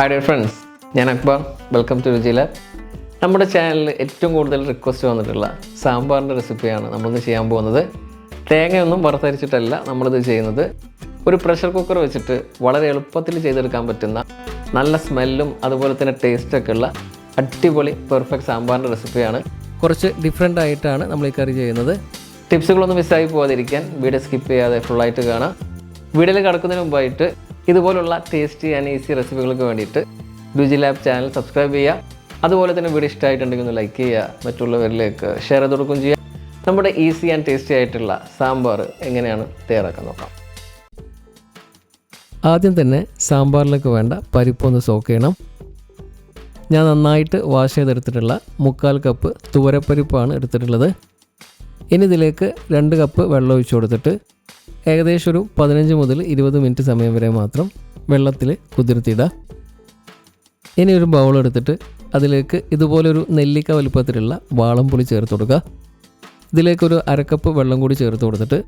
Hi dear friends ഞാൻ Akbar. Welcome to രുചിയിൽ നമ്മുടെ ചാനലിൽ ഏറ്റവും കൂടുതൽ റിക്വസ്റ്റ് വന്നിട്ടുള്ള സാമ്പാറിന്റെ റെസിപ്പിയാണ് നമ്മളിന്ന് ചെയ്യാൻ പോകുന്നത്. തേങ്ങയൊന്നും വറുത്തരിച്ചിട്ടല്ല നമ്മളിത് ചെയ്യുന്നത്. ഒരു പ്രഷർ കുക്കർ വെച്ചിട്ട് വളരെ എളുപ്പത്തിൽ ചെയ്തെടുക്കാൻ പറ്റുന്ന നല്ല സ്മെല്ലും അതുപോലെ തന്നെ ടേസ്റ്റൊക്കെ ഉള്ള അടിപൊളി പെർഫെക്റ്റ് സാമ്പാറിന്റെ റെസിപ്പിയാണ് കുറച്ച് ഡിഫറെന്റ് ആയിട്ടാണ് നമ്മൾ ഈ കറി ചെയ്യുന്നത്. ടിപ്സുകളൊന്നും മിസ്സായി പോകാതിരിക്കാൻ വീഡിയോ സ്കിപ്പ് ചെയ്യാതെ ഫുള്ളായിട്ട് കാണാം. വീഡിയോയിൽ കിടക്കുന്നതിന് മുമ്പായിട്ട് ഇതുപോലുള്ള ടേസ്റ്റി ആൻഡ് ഈസി റെസിപ്പികൾക്ക് വേണ്ടിയിട്ട് രുചി ലാബ് ചാനൽ സബ്സ്ക്രൈബ് ചെയ്യുക. അതുപോലെ തന്നെ വീഡിയോ ഇഷ്ടമായിട്ടുണ്ടെങ്കിൽ ഒന്ന് ലൈക്ക് ചെയ്യുക. മറ്റുള്ളവരിലേക്ക് ഷെയർ ചെയ്ത് കൊടുക്കുകയും ചെയ്യുക. നമ്മുടെ ഈസി ആൻഡ് ടേസ്റ്റി ആയിട്ടുള്ള സാമ്പാർ എങ്ങനെയാണ് തയ്യാറാക്കാൻ നോക്കാം. ആദ്യം തന്നെ സാമ്പാറിലേക്ക് വേണ്ട പരിപ്പൊന്ന് സോക്ക് ചെയ്യണം. ഞാൻ നന്നായിട്ട് വാഷ് ചെയ്തെടുത്തിട്ടുള്ള മുക്കാൽ കപ്പ് തുവരപ്പരിപ്പാണ് എടുത്തിട്ടുള്ളത്. ഇനി ഇതിലേക്ക് രണ്ട് കപ്പ് വെള്ളം ഒഴിച്ചു കൊടുത്തിട്ട് ഏകദേശം ഒരു പതിനഞ്ച് മുതൽ ഇരുപത് മിനിറ്റ് സമയം വരെ മാത്രം വെള്ളത്തിൽ കുതിർത്തിയിടുക ഇനി ഒരു ബൗൾ എടുത്തിട്ട് അതിലേക്ക് ഇതുപോലൊരു നെല്ലിക്ക വലുപ്പത്തിലുള്ള വാളംപുളി ചേർത്ത് കൊടുക്കുക ഇതിലേക്കൊരു അരക്കപ്പ് വെള്ളം കൂടി ചേർത്ത് കൊടുത്തിട്ട്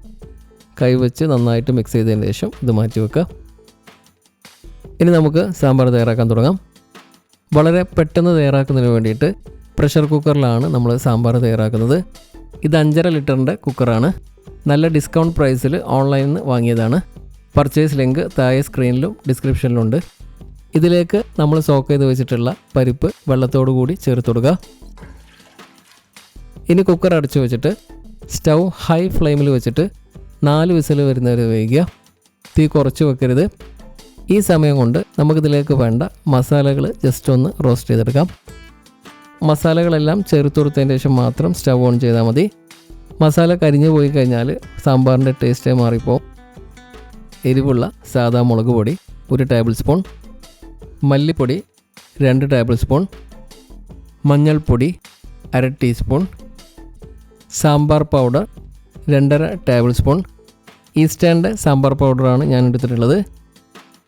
കൈവച്ച് നന്നായിട്ട് മിക്സ് ചെയ്തതിന് ശേഷം ഇത് മാറ്റി വെക്കുക ഇനി നമുക്ക് സാമ്പാർ തയ്യാറാക്കാൻ തുടങ്ങാം. വളരെ പെട്ടെന്ന് തയ്യാറാക്കുന്നതിന് വേണ്ടിയിട്ട് പ്രഷർ കുക്കറിലാണ് നമ്മൾ സാമ്പാർ തയ്യാറാക്കുന്നത്. ഇത് അഞ്ചര ലിറ്ററിന്റെ കുക്കറാണ് നല്ല ഡിസ്കൗണ്ട് പ്രൈസിൽ ഓൺലൈനിൽ നിന്ന് വാങ്ങിയതാണ്. പർച്ചേസ് ലിങ്ക് താഴെ സ്ക്രീനിലും ഡിസ്ക്രിപ്ഷനിലും ഉണ്ട് ഇതിലേക്ക് നമ്മൾ സോക്ക് ചെയ്ത് വെച്ചിട്ടുള്ള പരിപ്പ് വെള്ളത്തോടു കൂടി ചേർത്ത് കൊടുക്കുക ഇനി കുക്കർ അടച്ചു വെച്ചിട്ട് സ്റ്റൗ ഹൈ ഫ്ലെയിമിൽ വെച്ചിട്ട് നാല് വിസിൽ വരുന്നവരെ വേവിക്കുക. തീ കുറച്ച് വെക്കരുത്. ഈ സമയം കൊണ്ട് നമുക്കിതിലേക്ക് വേണ്ട മസാലകൾ ജസ്റ്റ് ഒന്ന് റോസ്റ്റ് ചെയ്തെടുക്കാം. മസാലകളെല്ലാം ചേർത്ത് കൊടുത്തതിന് ശേഷം മാത്രം സ്റ്റൗ ഓൺ ചെയ്താൽ മതി. മസാല കരിഞ്ഞു പോയി കഴിഞ്ഞാൽ സാമ്പാറിന്റെ ടേസ്റ്റേ മാറിപ്പോ എരിവുള്ള സാദാ മുളക് പൊടി ഒരു ടേബിൾ സ്പൂൺ മല്ലിപ്പൊടി രണ്ട് ടേബിൾ സ്പൂൺ മഞ്ഞൾപ്പൊടി അര ടീസ്പൂൺ സാമ്പാർ പൗഡർ രണ്ടര ടേബിൾ സ്പൂൺ ഈസ്റ്റേണിന്റെ സാമ്പാർ പൗഡറാണ് ഞാൻ എടുത്തിട്ടുള്ളത്.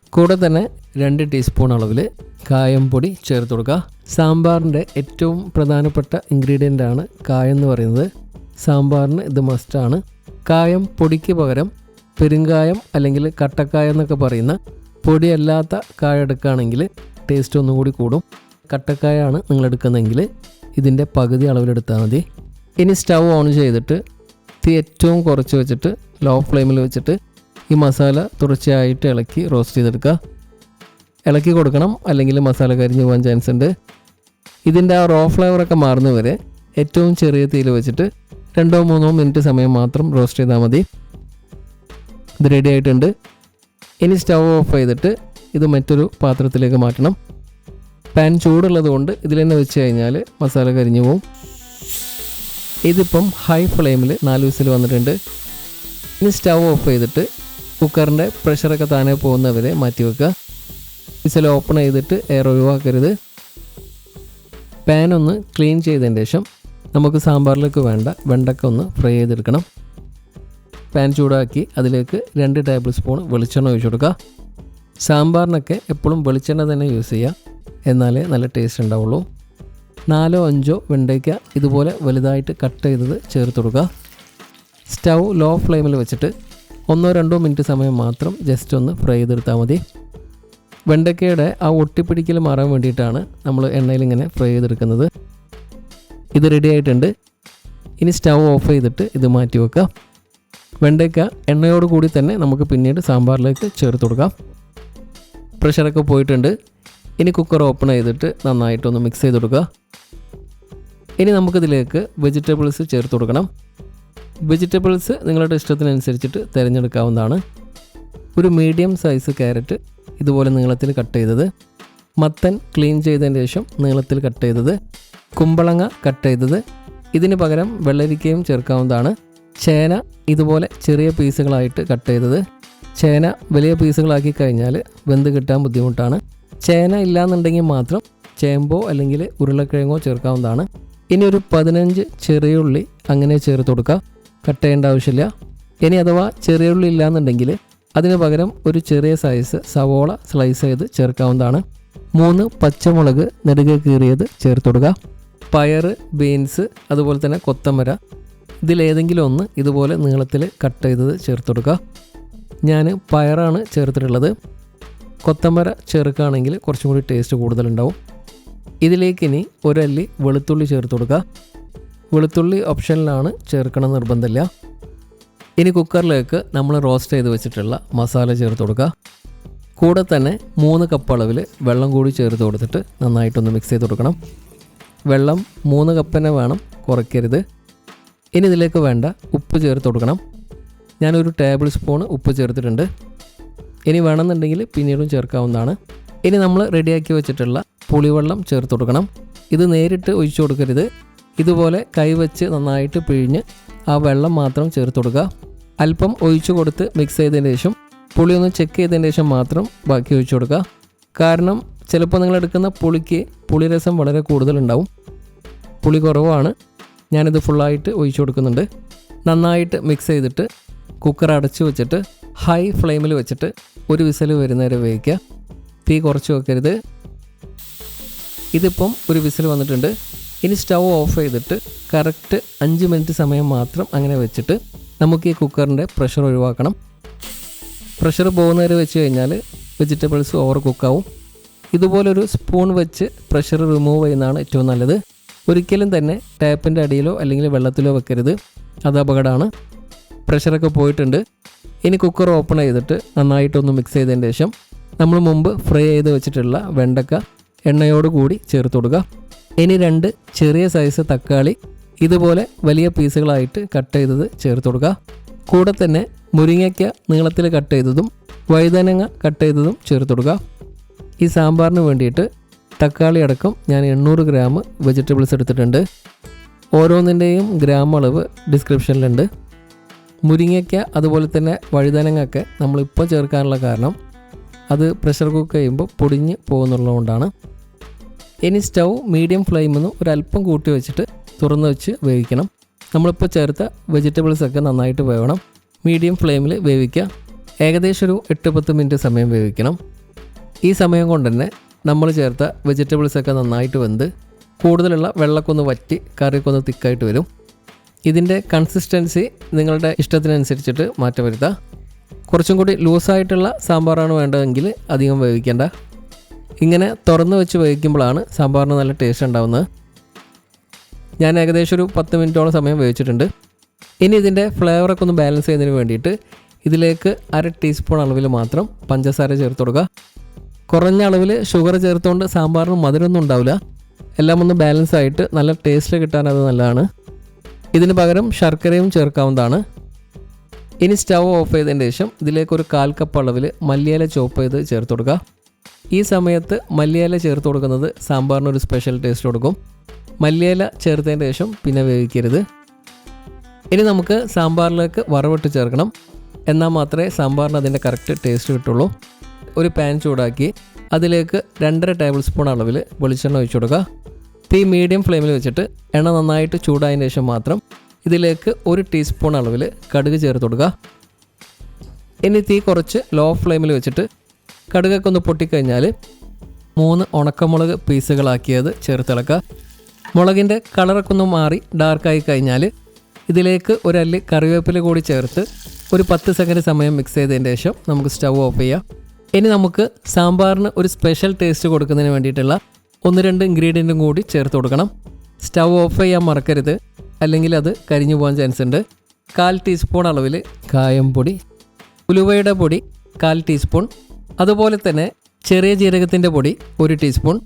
കൂടെ തന്നെ രണ്ട് ടീസ്പൂൺ അളവിൽ കായം പൊടി ചേർത്ത് കൊടുക്കുക. സാമ്പാറിന്റെ ഏറ്റവും പ്രധാനപ്പെട്ട ഇൻഗ്രീഡിയന്റാണ് കായം എന്ന് പറയുന്നത്. സാമ്പാറിന് ഇത് മസ്റ്റാണ്. കായം പൊടിക്ക് പകരം പെരുങ്കായം അല്ലെങ്കിൽ കട്ടക്കായ എന്നൊക്കെ പറയുന്ന പൊടിയല്ലാത്ത കായ എടുക്കുകയാണെങ്കിൽ ടേസ്റ്റ് ഒന്നും കൂടി കൂടും. കട്ടക്കായാണ് നിങ്ങൾ എടുക്കുന്നതെങ്കിൽ ഇതിന്റെ പകുതി അളവിലെടുത്താൽ മതി. ഇനി സ്റ്റൗ ഓൺ ചെയ്തിട്ട് തീ ഏറ്റവും കുറച്ച് വെച്ചിട്ട് ലോ ഫ്ലെയിമിൽ വെച്ചിട്ട് ഈ മസാല തുടർച്ചയായിട്ട് ഇളക്കി റോസ്റ്റ് ചെയ്തെടുക്കുക. ഇളക്കി കൊടുക്കണം അല്ലെങ്കിൽ മസാല കരിഞ്ഞു പോകാൻ ചാൻസ് ഉണ്ട്. ഇതിന്റെ ആ റോ ഫ്ലേവറൊക്കെ മാറുന്നവരെ ഏറ്റവും ചെറിയ തീയിൽ വെച്ചിട്ട് രണ്ടോ മൂന്നോ മിനിറ്റ് സമയം മാത്രം റോസ്റ്റ് ചെയ്താൽ മതി. ഇത് റെഡി ആയിട്ടുണ്ട്. ഇനി സ്റ്റവ് ഓഫ് ചെയ്തിട്ട് ഇത് മറ്റൊരു പാത്രത്തിലേക്ക് മാറ്റണം. പാൻ ചൂടുള്ളത് കൊണ്ട് ഇതിൽ തന്നെ വെച്ച് കഴിഞ്ഞാൽ മസാല കരിഞ്ഞു പോവും. ഇതിപ്പം ഹൈ ഫ്ലെയിമിൽ നാല് വിസിൽ വന്നിട്ടുണ്ട്. ഇനി സ്റ്റവ് ഓഫ് ചെയ്തിട്ട് കുക്കറിന്റെ പ്രഷറൊക്കെ താനെ പോകുന്നവരെ മാറ്റി വെക്കുക. വിസിൽ ഓപ്പൺ ചെയ്തിട്ട് എയർ ഒഴിവാക്കരുത്. പാൻ ഒന്ന് ക്ലീൻ ചെയ്തതിന് ശേഷം നമുക്ക് സാമ്പാറിലേക്ക് വേണ്ട വെണ്ടക്ക ഒന്ന് ഫ്രൈ ചെയ്തെടുക്കണം. പാൻ ചൂടാക്കി അതിലേക്ക് രണ്ട് ടേബിൾ സ്പൂൺ വെളിച്ചെണ്ണ ഒഴിച്ചു കൊടുക്കുക. സാമ്പാറിനൊക്കെ എപ്പോഴും വെളിച്ചെണ്ണ തന്നെ യൂസ് ചെയ്യുക. എന്നാലേ നല്ല ടേസ്റ്റ് ഉണ്ടാവുള്ളൂ. നാലോ അഞ്ചോ വെണ്ടയ്ക്ക ഇതുപോലെ വലുതായിട്ട് കട്ട് ചെയ്തത് ചേർത്ത് കൊടുക്കുക. സ്റ്റൗ ലോ ഫ്ലെയിമിൽ വെച്ചിട്ട് ഒന്നോ രണ്ടോ മിനിറ്റ് സമയം മാത്രം ജസ്റ്റ് ഒന്ന് ഫ്രൈ ചെയ്തെടുത്താൽ മതി. വെണ്ടയ്ക്കയുടെ ആ ഒട്ടിപ്പിടിക്കൽ മാറാൻ വേണ്ടിയിട്ടാണ് നമ്മൾ എണ്ണയിൽ ഇങ്ങനെ ഫ്രൈ ചെയ്തെടുക്കുന്നത്. ഇത് റെഡി ആയിട്ടുണ്ട്. ഇനി സ്റ്റൗ ഓഫ് ചെയ്തിട്ട് ഇത് മാറ്റി വെക്കാം വെണ്ടയ്ക്ക എണ്ണയോട് കൂടി തന്നെ നമുക്ക് പിന്നീട് സാമ്പാറിലേക്ക് ചേർത്ത് കൊടുക്കാം. പ്രഷറൊക്കെ പോയിട്ടുണ്ട്. ഇനി കുക്കർ ഓപ്പൺ ചെയ്തിട്ട് നന്നായിട്ടൊന്ന് മിക്സ് ചെയ്ത് കൊടുക്കുക. ഇനി നമുക്കിതിലേക്ക് വെജിറ്റബിൾസ് ചേർത്ത് കൊടുക്കണം. വെജിറ്റബിൾസ് നിങ്ങളുടെ ഇഷ്ടത്തിനനുസരിച്ചിട്ട് തിരഞ്ഞെടുക്കാവുന്നതാണ്. ഒരു മീഡിയം സൈസ് ക്യാരറ്റ് ഇതുപോലെ നീളത്തിൽ കട്ട് ചെയ്തത്. മത്തൻ ക്ലീൻ ചെയ്തതിന് ശേഷം നീളത്തിൽ കട്ട് ചെയ്തത്. കുമ്പളങ്ങ കട്ട് ചെയ്തത്. ഇതിന് പകരം വെള്ളരിക്കയും ചേർക്കാവുന്നതാണ്. ചേന ഇതുപോലെ ചെറിയ പീസുകളായിട്ട് കട്ട് ചെയ്തത്. ചേന വലിയ പീസുകളാക്കി കഴിഞ്ഞാൽ വെന്ത് കിട്ടാൻ ബുദ്ധിമുട്ടാണ്. ചേന ഇല്ലാന്നുണ്ടെങ്കിൽ മാത്രം ചേമ്പോ അല്ലെങ്കിൽ ഉരുളക്കിഴങ്ങോ ചേർക്കാവുന്നതാണ്. ഇനി ഒരു പതിനഞ്ച് ചെറിയ ഉള്ളി അങ്ങനെ ചേർത്ത് കൊടുക്കുക കട്ട് ചെയ്യേണ്ട ആവശ്യമില്ല. ഇനി അഥവാ ചെറിയ ഉള്ളി ഇല്ലാന്നുണ്ടെങ്കിൽ അതിന് പകരം ഒരു ചെറിയ സൈസ് സവോള സ്ലൈസ് ചെയ്ത് ചേർക്കാവുന്നതാണ്. മൂന്ന് പച്ചമുളക് നെടുകെ കീറിയത് ചേർത്ത് കൊടുക്കുക പയർ ബീൻസ് അതുപോലെ തന്നെ കൊത്തമര ഇതിലേതെങ്കിലും ഒന്ന് ഇതുപോലെ നീളത്തിൽ കട്ട് ചെയ്തത് ചേർത്ത് കൊടുക്കുക. ഞാൻ പയറാണ് ചേർത്തിട്ടുള്ളത്. കൊത്തമര ചേർക്കുകയാണെങ്കിൽ കുറച്ചും കൂടി ടേസ്റ്റ് കൂടുതലുണ്ടാവും. ഇതിലേക്ക് ഇനി ഒരല്ലി വെളുത്തുള്ളി ചേർത്ത് കൊടുക്കുക. വെളുത്തുള്ളി ഓപ്ഷനിലാണ് ചേർക്കണം നിർബന്ധമില്ല. ഇനി കുക്കറിലേക്ക് നമ്മൾ റോസ്റ്റ് ചെയ്ത് വെച്ചിട്ടുള്ള മസാല ചേർത്ത് കൊടുക്കുക. കൂടെ തന്നെ മൂന്ന് കപ്പ് അളവിൽ വെള്ളം കൂടി ചേർത്ത് കൊടുത്തിട്ട് നന്നായിട്ടൊന്ന് മിക്സ് ചെയ്ത് കൊടുക്കണം. വെള്ളം മൂന്ന് കപ്പിനെ വേണം. കുറയ്ക്കരുത്. ഇനി ഇതിലേക്ക് വേണ്ട ഉപ്പ് ചേർത്ത് കൊടുക്കണം. ഞാനൊരു ടേബിൾ സ്പൂൺ ഉപ്പ് ചേർത്തിട്ടുണ്ട്. ഇനി വേണമെന്നുണ്ടെങ്കിൽ പിന്നീടും ചേർക്കാവുന്നതാണ്. ഇനി നമ്മൾ റെഡിയാക്കി വെച്ചിട്ടുള്ള പുളിവെള്ളം ചേർത്ത് കൊടുക്കണം. ഇത് നേരിട്ട് ഒഴിച്ചു കൊടുക്കരുത്. ഇതുപോലെ കൈവച്ച് നന്നായിട്ട് പിഴിഞ്ഞ് ആ വെള്ളം മാത്രം ചേർത്ത് കൊടുക്കുക. അല്പം ഒഴിച്ചു കൊടുത്ത് മിക്സ് ചെയ്തതിന് ശേഷം പുളി ഒന്ന് ചെക്ക് ചെയ്തതിന് ശേഷം മാത്രം ബാക്കി ഒഴിച്ചു കൊടുക്കുക. കാരണം ചിലപ്പോൾ നിങ്ങൾ എടുക്കുന്ന പുളിക്ക് പുളിരസം വളരെ കൂടുതലുണ്ടാവും. പുളി കുറവാണ്. ഞാനിത് ഫുള്ളായിട്ട് ഒഴിച്ചു കൊടുക്കുന്നുണ്ട്. നന്നായിട്ട് മിക്സ് ചെയ്തിട്ട് കുക്കർ അടച്ചു വെച്ചിട്ട് ഹൈ ഫ്ലെയിമിൽ വെച്ചിട്ട് ഒരു വിസൽ വരുന്നവരെ വേവിക്കുക. തീ കുറച്ച് വെക്കരുത്. ഇതിപ്പം ഒരു വിസിൽ വന്നിട്ടുണ്ട്. ഇനി സ്റ്റൗ ഓഫ് ചെയ്തിട്ട് കറക്റ്റ് അഞ്ച് മിനിറ്റ് സമയം മാത്രം അങ്ങനെ വെച്ചിട്ട് നമുക്ക് ഈ കുക്കറിന്റെ പ്രഷർ ഒഴിവാക്കണം. പ്രഷർ പോകുന്നവരെ വെച്ച് കഴിഞ്ഞാൽ വെജിറ്റബിൾസ് ഓവർ കുക്കാവും ഇതുപോലൊരു സ്പൂൺ വെച്ച് പ്രഷർ റിമൂവ് ചെയ്യുന്നതാണ് ഏറ്റവും നല്ലത്. ഒരിക്കലും തന്നെ ടാപ്പിന്റെ അടിയിലോ അല്ലെങ്കിൽ വെള്ളത്തിലോ വെക്കരുത്. അത് അപകടമാണ്. പ്രഷറൊക്കെ പോയിട്ടുണ്ട്. ഇനി കുക്കർ ഓപ്പൺ ചെയ്തിട്ട് നന്നായിട്ടൊന്ന് മിക്സ് ചെയ്തതിന് ശേഷം നമ്മൾ മുമ്പ് ഫ്രൈ ചെയ്ത് വെച്ചിട്ടുള്ള വെണ്ടക്ക എണ്ണയോട് കൂടി ചേർത്ത് കൊടുക്കുക. ഇനി രണ്ട് ചെറിയ സൈസ് തക്കാളി ഇതുപോലെ വലിയ പീസുകളായിട്ട് കട്ട് ചെയ്തത് ചേർത്ത് കൊടുക്കുക. കൂടെ തന്നെ മുരിങ്ങയ്ക്ക നീളത്തിൽ കട്ട് ചെയ്തതും വഴുതനങ്ങ കട്ട് ചെയ്തതും ചേർത്ത് കൊടുക്കുക. ഈ സാമ്പാറിന് വേണ്ടിയിട്ട് തക്കാളി അടക്കം ഞാൻ എണ്ണൂറ് ഗ്രാം വെജിറ്റബിൾസ് എടുത്തിട്ടുണ്ട്. ഓരോന്നിന്റെയും ഗ്രാം അളവ് ഡിസ്ക്രിപ്ഷനിലുണ്ട് മുരിങ്ങയ്ക്ക അതുപോലെ തന്നെ വഴുതനങ്ങയൊക്കെ നമ്മളിപ്പോൾ ചേർക്കാനുള്ള കാരണം അത് പ്രഷർ കുക്ക് ചെയ്യുമ്പോൾ പൊടിഞ്ഞ് പോകുന്നുള്ളതുകൊണ്ടാണ്. ഇനി സ്റ്റൗ മീഡിയം ഫ്ലെയിമിൽ നിന്ന് ഒരല്പം കൂട്ടി വെച്ചിട്ട് തുറന്ന് വെച്ച് വേവിക്കണം. നമ്മളിപ്പോൾ ചേർത്ത വെജിറ്റബിൾസൊക്കെ നന്നായിട്ട് വേവണം. മീഡിയം ഫ്ലെയിമിൽ വേവിക്കുക. ഏകദേശം ഒരു എട്ട് പത്ത് മിനിറ്റ് സമയം വേവിക്കണം. ഈ സമയം കൊണ്ട് തന്നെ നമ്മൾ ചേർത്ത വെജിറ്റബിൾസൊക്കെ നന്നായിട്ട് വെന്ത് കൂടുതലുള്ള വെള്ളക്കൊന്ന് വറ്റി കറിയൊക്കെ തിക്കായിട്ട് വരും. ഇതിന്റെ കൺസിസ്റ്റൻസി നിങ്ങളുടെ ഇഷ്ടത്തിനനുസരിച്ചിട്ട് മാറ്റം വരുത്താം. കുറച്ചും കൂടി ലൂസായിട്ടുള്ള സാമ്പാറാണ് വേണ്ടതെങ്കിൽ അധികം വേവിക്കേണ്ട. ഇങ്ങനെ തുറന്ന് വെച്ച് വേവിക്കുമ്പോഴാണ് സാമ്പാറിന് നല്ല ടേസ്റ്റ് ഉണ്ടാവുന്നത്. ഞാൻ ഏകദേശം ഒരു പത്ത് മിനിറ്റോളം സമയം വേവിച്ചിട്ടുണ്ട്. ഇനി ഇതിന്റെ ഫ്ലേവറൊക്കെ ഒന്ന് ബാലൻസ് ചെയ്യുന്നതിന് വേണ്ടിയിട്ട് ഇതിലേക്ക് അര ടീസ്പൂൺ അളവിൽ മാത്രം പഞ്ചസാര ചേർത്ത് കൊടുക്കുക. കുറഞ്ഞ അളവിൽ ഷുഗർ ചേർത്തുകൊണ്ട് സാമ്പാറിന് മധുരമൊന്നും ഉണ്ടാവില്ല. എല്ലാം ഒന്ന് ബാലൻസ് ആയിട്ട് നല്ല ടേസ്റ്റ് കിട്ടാൻ അത് നല്ലതാണ്. ഇതിന് പകരം ശർക്കരയും ചേർക്കാവുന്നതാണ്. ഇനി സ്റ്റവ് ഓഫ് ചെയ്തതിന് ശേഷം ഇതിലേക്ക് ഒരു കാൽ കപ്പ് അളവിൽ മല്ലിയില ചോപ്പ് ചെയ്ത് ചേർത്ത് കൊടുക്കുക ഈ സമയത്ത് മല്ലിയില ചേർത്ത് കൊടുക്കുന്നത് സാമ്പാറിന് ഒരു സ്പെഷ്യൽ ടേസ്റ്റ് കൊടുക്കും. മല്ലിയില ചേർത്തതിന് ശേഷം പിന്നെ വേവിക്കരുത്. ഇനി നമുക്ക് സാമ്പാറിലേക്ക് വറവിട്ട് ചേർക്കണം. എന്നാൽ മാത്രമേ സാമ്പാറിന് അതിന്റെ കറക്റ്റ് ടേസ്റ്റ് കിട്ടുള്ളൂ. ഒരു പാൻ ചൂടാക്കി അതിലേക്ക് രണ്ടര ടേബിൾ സ്പൂൺ അളവിൽ വെളിച്ചെണ്ണ ഒഴിച്ചു കൊടുക്കുക. തീ മീഡിയം ഫ്ലെയിമിൽ വെച്ചിട്ട് എണ്ണ നന്നായിട്ട് ചൂടായതിന് ശേഷം മാത്രം ഇതിലേക്ക് ഒരു ടീസ്പൂൺ അളവിൽ കടുക് ചേർത്ത് കൊടുക്കുക. ഇനി തീ കുറച്ച് ലോ ഫ്ലെയിമിൽ വെച്ചിട്ട് കടുകൊക്കെ ഒന്ന് പൊട്ടിക്കഴിഞ്ഞാൽ മൂന്ന് ഉണക്കമുളക് പീസുകളാക്കിയത് ചേർത്തിളക്കുക മുളകിന്റെ കളറൊക്കെ ഒന്ന് മാറി ഡാർക്കായി കഴിഞ്ഞാൽ ഇതിലേക്ക് ഒരല്ലി കറിവേപ്പില കൂടി ചേർത്ത് ഒരു പത്ത് സെക്കൻഡ് സമയം മിക്സ് ചെയ്തതിന് ശേഷം നമുക്ക് സ്റ്റൗ ഓഫ് ചെയ്യാം. ഇനി നമുക്ക് സാമ്പാറിന് ഒരു സ്പെഷ്യൽ ടേസ്റ്റ് കൊടുക്കുന്നതിന് വേണ്ടിയിട്ടുള്ള ഒന്ന് രണ്ട് ഇൻഗ്രീഡിയന്റും കൂടി ചേർത്ത് കൊടുക്കണം. സ്റ്റവ് ഓഫ് ചെയ്യാൻ മറക്കരുത്. അല്ലെങ്കിൽ അത് കരിഞ്ഞു പോകാൻ ചാൻസ് ഉണ്ട്. കാൽ ടീസ്പൂൺ അളവിൽ കായം പൊടി ഉലുവയുടെ പൊടി കാൽ ടീസ്പൂൺ അതുപോലെ തന്നെ ചെറിയ ജീരകത്തിന്റെ പൊടി ഒരു ടീസ്പൂൺ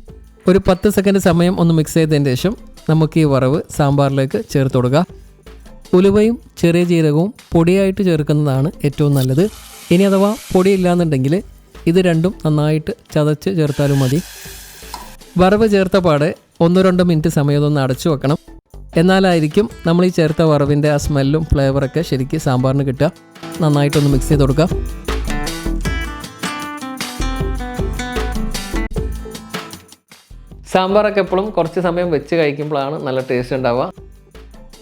ഒരു പത്ത് സെക്കൻഡ് സമയം ഒന്ന് മിക്സ് ചെയ്തതിന് ശേഷം നമുക്ക് ഈ വറവ് സാമ്പാറിലേക്ക് ചേർത്ത് കൊടുക്കുക ഉലുവയും ചെറിയ ജീരകവും പൊടിയായിട്ട് ചേർക്കുന്നതാണ് ഏറ്റവും നല്ലത്. ഇനി അഥവാ പൊടി ഇല്ലാന്നുണ്ടെങ്കിൽ ഇത് രണ്ടും നന്നായിട്ട് ചതച്ച് ചേർത്താലും മതി. വറവ് ചേർത്ത പാടെ ഒന്നോ രണ്ട് മിനിറ്റ് സമയം ഒന്ന് അടച്ചു വെക്കണം. എന്നാലായിരിക്കും നമ്മൾ ഈ ചേർത്ത വറവിന്റെ ആ സ്മെല്ലും ഫ്ലേവറൊക്കെ ശരിക്കും സാമ്പാറിന് കിട്ടുക. നന്നായിട്ടൊന്ന് മിക്സ് ചെയ്ത് കൊടുക്കുക. സാമ്പാറൊക്കെ എപ്പോഴും കുറച്ച് സമയം വെച്ച് കഴിക്കുമ്പോഴാണ് നല്ല ടേസ്റ്റ് ഉണ്ടാവുക.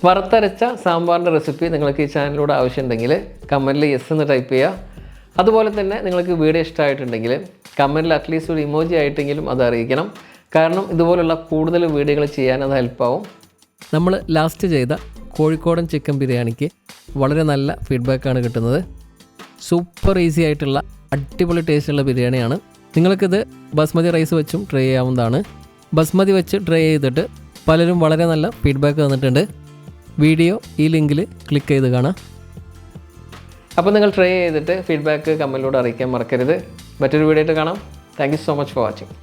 വറുത്തരച്ച സാമ്പാറിന്റെ റെസിപ്പി നിങ്ങൾക്ക് ഈ ചാനലിലൂടെ ആവശ്യമുണ്ടെങ്കിൽ കമന്റിൽ യെസ് എന്ന് ടൈപ്പ് ചെയ്യുക. അതുപോലെ തന്നെ നിങ്ങൾക്ക് വീഡിയോ ഇഷ്ടമായിട്ടുണ്ടെങ്കിൽ കമന്റിൽ അറ്റ്ലീസ്റ്റ് ഒരു ഇമോജി ആയിട്ടെങ്കിലും അത് അറിയിക്കണം. കാരണം ഇതുപോലുള്ള കൂടുതൽ വീഡിയോകൾ ചെയ്യാൻ അത് ഹെൽപ്പാവും നമ്മൾ ലാസ്റ്റ് ചെയ്ത കോഴിക്കോടൻ ചിക്കൻ ബിരിയാണിക്ക് വളരെ നല്ല ഫീഡ്ബാക്കാണ് കിട്ടുന്നത്. സൂപ്പർ ഈസി ആയിട്ടുള്ള അടിപൊളി ടേസ്റ്റുള്ള ബിരിയാണിയാണ്. നിങ്ങൾക്കിത് ബസ്മതി റൈസ് വെച്ചും ട്രൈ ചെയ്യാവുന്നതാണ്. ബസ്മതി വെച്ച് ട്രൈ ചെയ്തിട്ട് പലരും വളരെ നല്ല ഫീഡ്ബാക്ക് തന്നിട്ടുണ്ട്. വീഡിയോ ഈ ലിങ്കിൽ ക്ലിക്ക് ചെയ്ത് കാണാം. അപ്പോൾ നിങ്ങൾ ട്രൈ ചെയ്തിട്ട് ഫീഡ്ബാക്ക് കമ്മലിലൂടെ അറിയിക്കാൻ മറക്കരുത്. മറ്റൊരു വീഡിയോ ആയിട്ട് കാണാം. Thank so much for watching